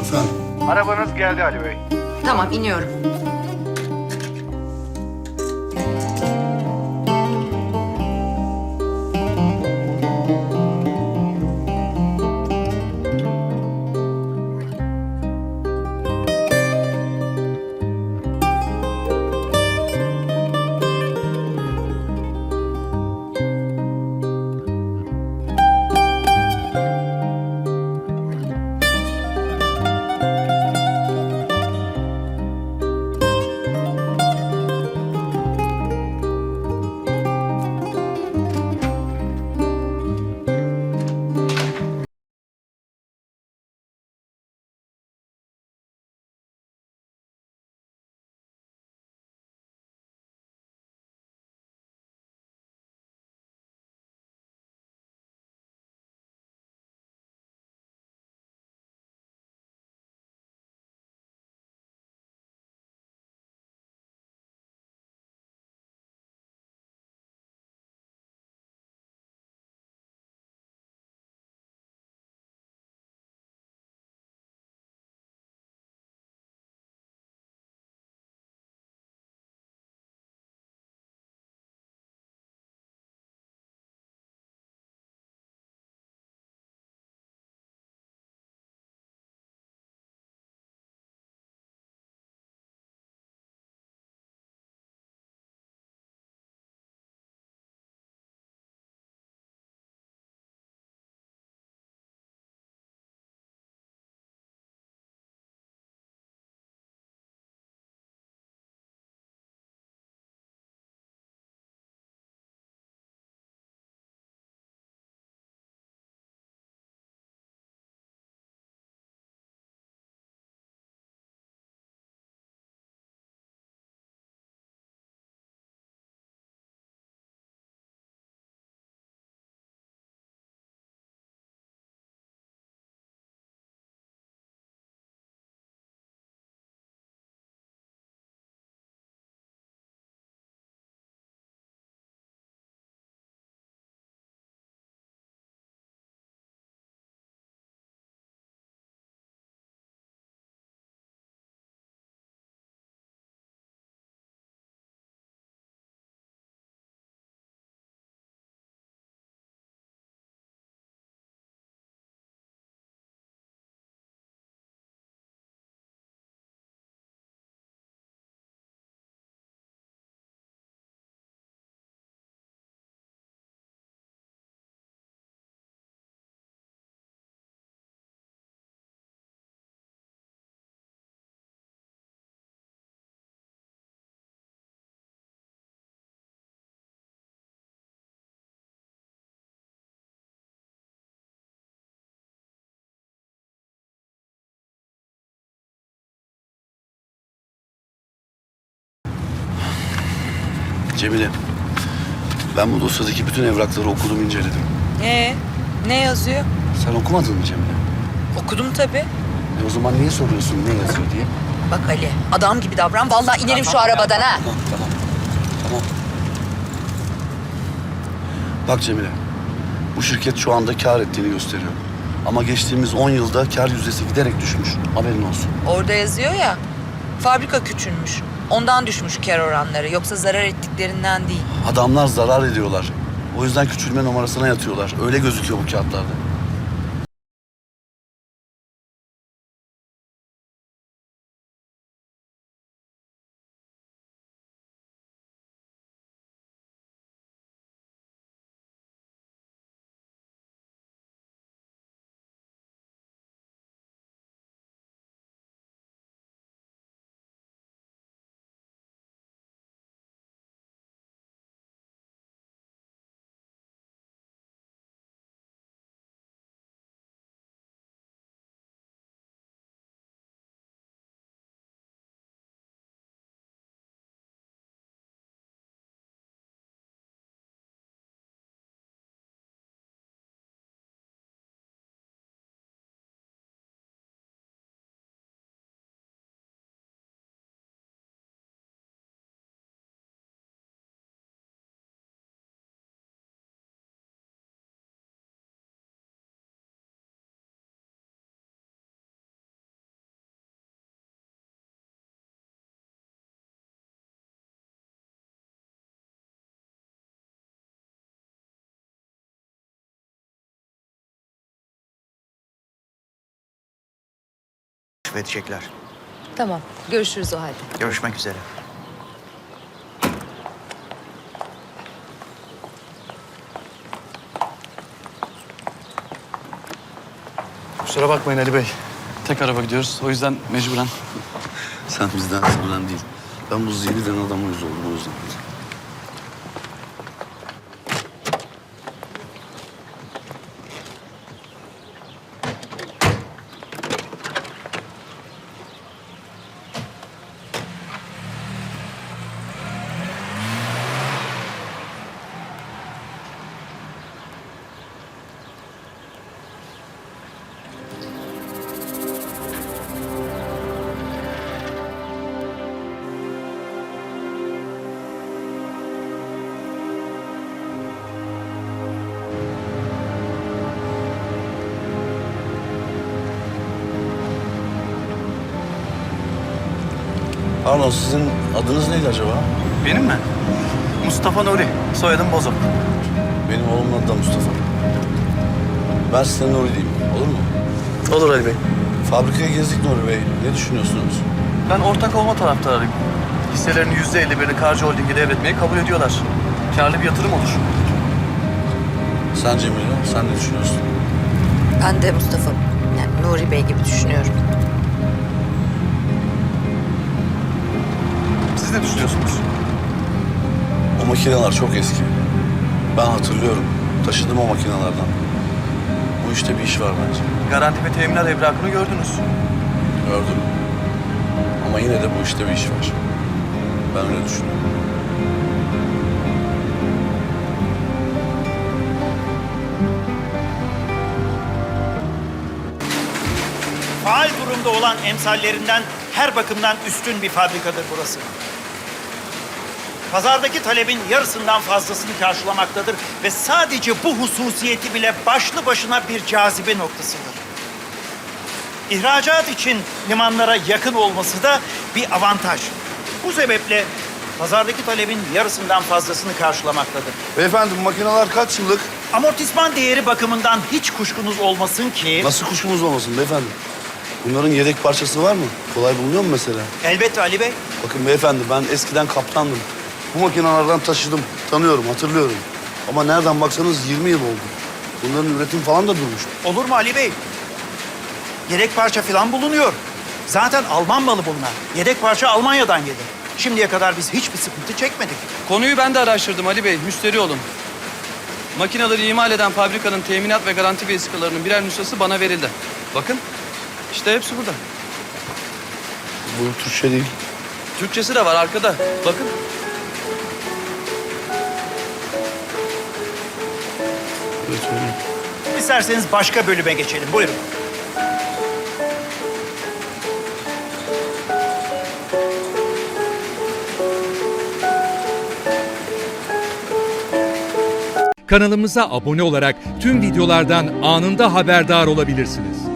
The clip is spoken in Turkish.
Efendim? Arabanız geldi Ali Bey. Tamam iniyorum. Cemile. Ben bu dosyadaki bütün evrakları okudum, inceledim. Ee, ne yazıyor? Sen okumadın mı Cemile? Okudum tabii. E o zaman niye soruyorsun ne yazıyor diye? Bak Ali, adam gibi davran. Vallahi inerim şu arabadan ha. Tamam, tamam. Tamam. Bak Cemile. Bu şirket şu anda kar ettiğini gösteriyor. Ama geçtiğimiz 10 yılda kar yüzdesi giderek düşmüş. Haberin olsun. Orada yazıyor ya, fabrika küçülmüş. Ondan düşmüş kar oranları. Yoksa zarar ettiklerinden değil. Adamlar zarar ediyorlar. O yüzden küçülme numarasına yatıyorlar. Öyle gözüküyor bu kağıtlarda. Teklif edecekler. Tamam. Görüşürüz o halde. Görüşmek üzere. Kusura bakmayın Ali Bey. Tek araba gidiyoruz. O yüzden mecburen. Sen bizden sıkılan değil. Ben bu zihni denen adama yüz oldum o yüzden. Pardon sizin adınız neydi acaba? Benim mi? Mustafa Nuri. Soyadım Bozok. Benim oğlumun adı da Mustafa. Ben size Nuri diyeyim. Olur mu? Olur Ali Bey. Fabrikaya gezdik Nuri Bey. Ne düşünüyorsunuz? Ben ortak olma taraftarıyım. Hisselerin yüzde elli birini Karcı Holding'e devretmeyi kabul ediyorlar. Karlı bir yatırım olur. Sen Cemile, sen ne düşünüyorsun? Ben de Mustafa, yani Nuri Bey gibi düşünüyorum. Ne düşünüyorsunuz? O makineler çok eski. Ben hatırlıyorum. Taşıdım o makinelerden. Bu işte bir iş var bence. Garanti ve teminat evrakını gördünüz. Gördüm. Ama yine de bu işte bir iş var. Ben öyle düşünüyorum. faal durumda olan emsallerinden her bakımdan üstün bir fabrikadır burası. Pazardaki talebin yarısından fazlasını karşılamaktadır ve sadece bu hususiyeti bile başlı başına bir cazibe noktasıdır. İhracat için limanlara yakın olması da bir avantaj. Bu sebeple pazardaki talebin yarısından fazlasını karşılamaktadır. Beyefendi bu makineler kaç yıllık? Amortisman değeri bakımından hiç kuşkunuz olmasın ki... Nasıl kuşkumuz olmasın beyefendi? Bunların yedek parçası var mı? Kolay bulunuyor mu mesela? Elbette Ali Bey, Bakın beyefendi ben eskiden kaptandım. Bu makinelerden taşıdım. Tanıyorum, hatırlıyorum. Ama nereden baksanız 20 yıl oldu. Bunların üretim falan da durmuş. Olur mu Ali Bey? Yedek parça falan bulunuyor. Zaten Alman malı bunlar. Yedek parça Almanya'dan gelir. Şimdiye kadar biz hiçbir sıkıntı çekmedik. Konuyu ben de araştırdım Ali Bey. Müşteri olun. Makineleri imal eden fabrikanın teminat ve garanti vesikalarının birer nüshası bana verildi. Bakın. işte hepsi burada. Bu Türkçe değil. Türkçesi de var arkada. Bakın. Öyle. İsterseniz başka bölüme geçelim. Buyurun. Kanalımıza abone olarak tüm videolardan anında haberdar olabilirsiniz.